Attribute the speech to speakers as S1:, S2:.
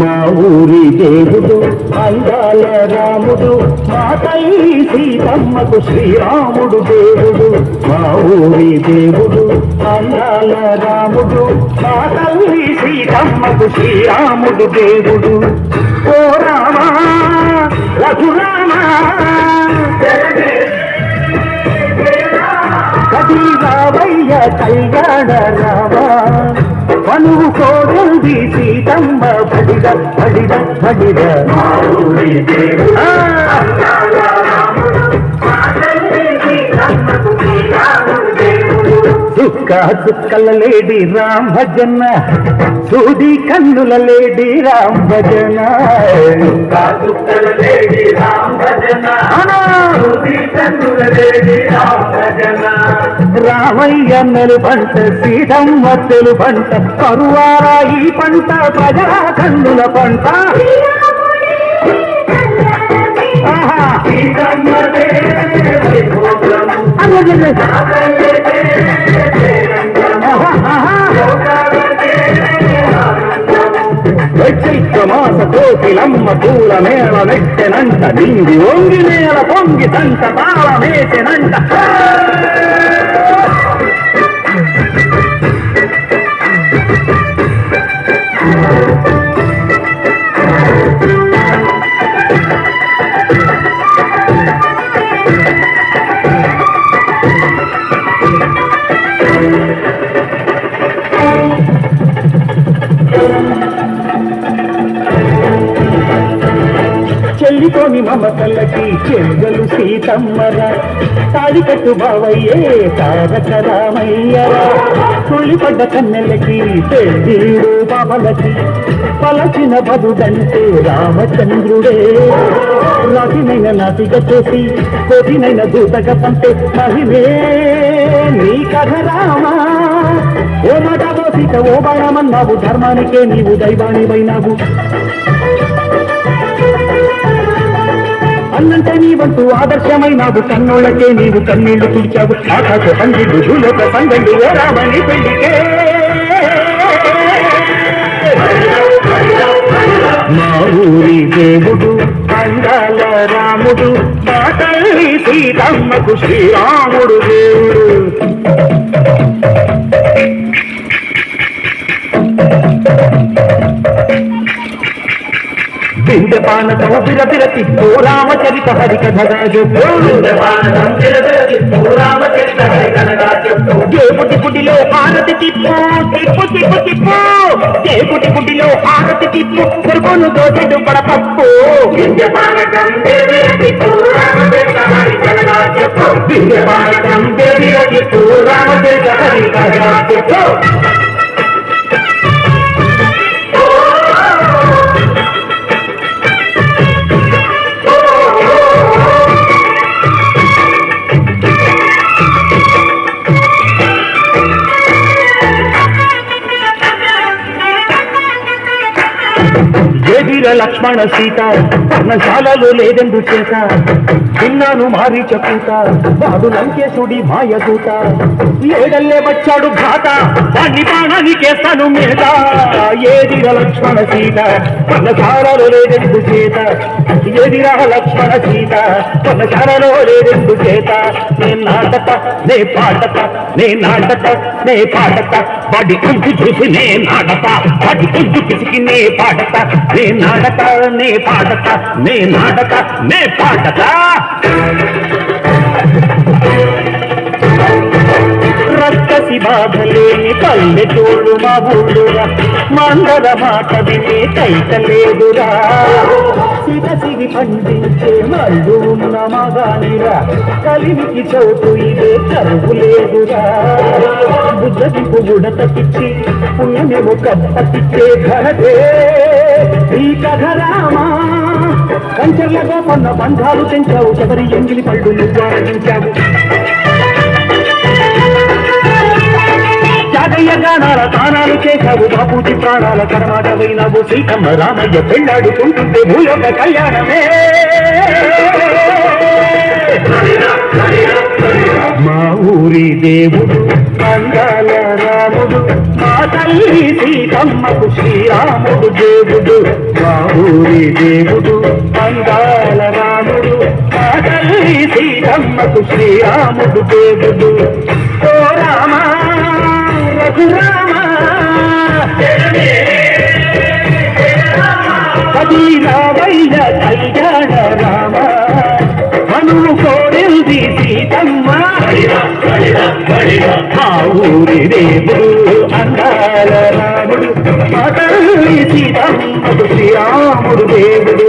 S1: మా ఊరి దేవుడు అందాల రాముడు మా సీతమ్మకు శ్రీరాముడు దేవుడు. మా ఊరి దేవుడు అందాల రాముడు మా సీతమ్మకు శ్రీరాముడు దేవుడు. ఓ రామా రఘురామా కవి వయ్య కళ్యాణ రామ. బడిద బడిద బడిద ఆ! దుఃఖ దుఃఖల లేడి రామ్ భజన సూది కన్నుల లేడి రామ్ భజన రామయ్య నెలు పంట సీతమ్మ తెలు పంట కరువారా ఈ పంట ప్రజా కన్నుల పంట ఆహా! చైత్రమాస కోకిలమ్మ పూల మేళ నెట్టెనంట నింగి ఒంగి నేల పొంగి తంట తాళ తాళమేసెనంట చెల్లితోని మమతలకి చెల్లెలు సీతమ్మరా. తాడికట్టు బావయ్యే తారక రామయ్యరా తుళ్ళిపడ్డ కన్నెలకి పెళ్ళిడు బాబలకి పలచిన బదుడంటే రామచంద్రుడే. రాతినైన నాటిక చేసి కోటినైన దూతగా పంపే మహిమే నీ కథ రామా. ఓ మాట ఓ సీత ఓ బాణమన్నావు ధర్మానికే నీవు దైవానివైనావు అన్నంటే నీవంటూ ఆదర్శమైనావు. కన్నోళ్ళకే నీవు కన్నీళ్ళు తుడిచావు. ఆకాశ పండిడు భూలోక పండండి ఓ రామని పెళ్ళికే. మా ఊరి దేవుడు అందాల రాముడు మా తల్లి సీతమ్మకు శ్రీరాముడు దేవుడు. Thank you. బిందపానకము తిరతిరతి ఓ రామచరిత హరిక దేవుడి గుడిలో హారతి తిప్పు తిప్పు తిప్పు తిప్పు దేవుడి గుడిలో హారతి తిప్పు తిరుగును దోచెడు పడపప్పు బిందపానకం దేవి తిప్పు రామచరిత హరిక చెప్పు ఎదిర లక్ష్మణ సీత? పర్ణశాలలో లేదెందు చేత? విన్నాను మారి చెప్పుత వాడు లంకేశుడి మాయదూత. ఏడల్లే వచ్చాడు ఘాత వాణ్ణి బాణానికేస్తాను మీద ఏదిర లక్ష్మణ సీత? పర్ణశాలలో లేదెందు చేత? ఎదిరా లక్ష్మణ సీత? పర్ణశాలలో లేదెందు చేత? నే నాటక నే పాటక నే నాటక నే పాటక. వాడి కుంటు చూసి నే నాటక వాడి కుంటు పిసికి నే పాటక నే నాటక నే పాటక నే నాటక నే పాటక రక్కసి బాధలేని పల్లెటూళ్ళు మా ఊళ్ళురా మందర మాట విని కైతలేదురా సిగసిగి పండించే మళ్ళు ఉన్న మగానిరా. కలిమికి చోటు ఇదే కరువు లేదురా. బుద్ధకి పువ్వుడ తప్పించి పుణ్యమేమో కప్పటిచ్చే ఘనతే. ఈ కథ రామా కంచెర్లగా కొన్న బంధాలు తెంచావు చివరి ఎంగిలి పళ్ళు నువ్వు ఆరగించావు యాదయ్య గానాల తానాలు చేశావు బాపూజీ ప్రాణాల కర్మాటమైనవు సీతమ్మ రామయ్య పెళ్ళాడుకుంటుంటే భూలోక కళ్యాణమే. మా ఊరి దేవుడు అందాల రాముడు మా తల్లి సీతమ్మకు శ్రీరాముడు దేవుడు. మా ఊరి దేవుడు అందాల రాముడు మా తల్లి సీతమ్మకు శ్రీరాముడు దేవుడు. ఆ ఊరి దేవుడు అందాల రాముడు మా తల్లి సీతమ్మకు శ్రీరాముడు దేవుడు